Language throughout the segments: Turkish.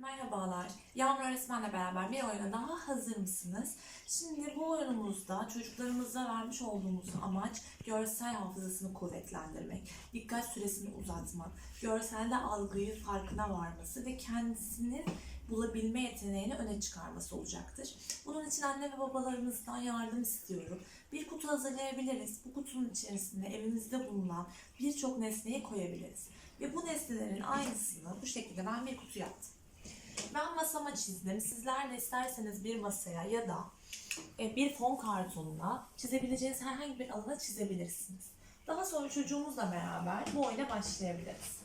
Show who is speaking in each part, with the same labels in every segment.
Speaker 1: Merhabalar. Yağmur öğretmenle beraber bir oyuna daha hazır mısınız? Şimdi bu oyunumuzda çocuklarımıza vermiş olduğumuz amaç görsel hafızasını kuvvetlendirmek, dikkat süresini uzatmak, görselde algıyı farkına varması ve kendisinin bulabilme yeteneğini öne çıkarması olacaktır. Bunun için anne ve babalarımızdan yardım istiyorum. Bir kutu hazırlayabiliriz. Bu kutunun içerisine evimizde bulunan birçok nesneyi koyabiliriz. Ve bu nesnelerin aynısını bu şekilde ben bir kutu yaptım. Ben masama çizdim. Sizler de isterseniz bir masaya ya da e, bir fon kartonuna çizebileceğiniz herhangi bir alana çizebilirsiniz. Daha sonra çocuğumuzla beraber bu oyuna başlayabiliriz.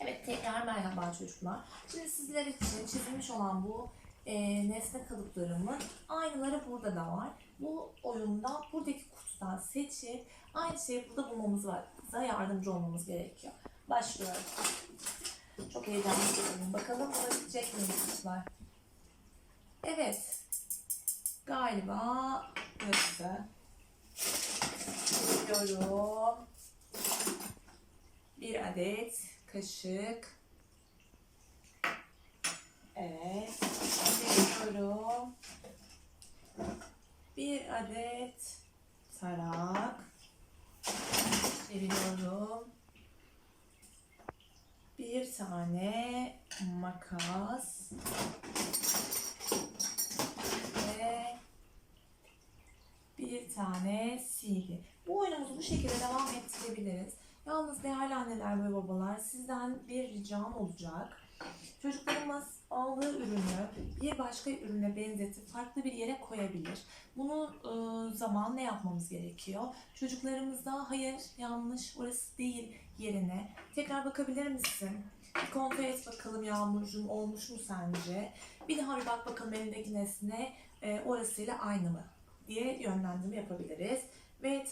Speaker 1: Evet tekrar merhaba çocuklar. Şimdi sizler için çizilmiş olan bu e, nesne kalıplarımın aynıları burada da var. Bu oyunda buradaki kutudan seçip aynı şeyi burada bulmamız var. Bize yardımcı olmamız gerekiyor. Başlıyorum. Çok heyecanlıyım. Bakalım çocuklar? Evet. Galiba burası. Biliyorum. Bir adet kaşık. Evet. Biliyorum. Bir adet tarak. Çeviriyorum. Bir tane makas ve bir tane CD. Bu oyunumuzu bu şekilde devam ettirebiliriz. Yalnız değerli anneler ve babalar sizden bir ricam olacak. Çocuklarımız aldığı ürünü bir başka ürüne benzetip farklı bir yere koyabilir. Bunu e, zaman ne yapmamız gerekiyor? Çocuklarımızda hayır, yanlış, orası değil yerine tekrar bakabilir misin? Bir kontrol et bakalım Yağmurcuğum olmuş mu sence? Bir daha bir bak bakalım elindeki nesne e, orasıyla aynı mı? diye yönlendirme yapabiliriz. Ve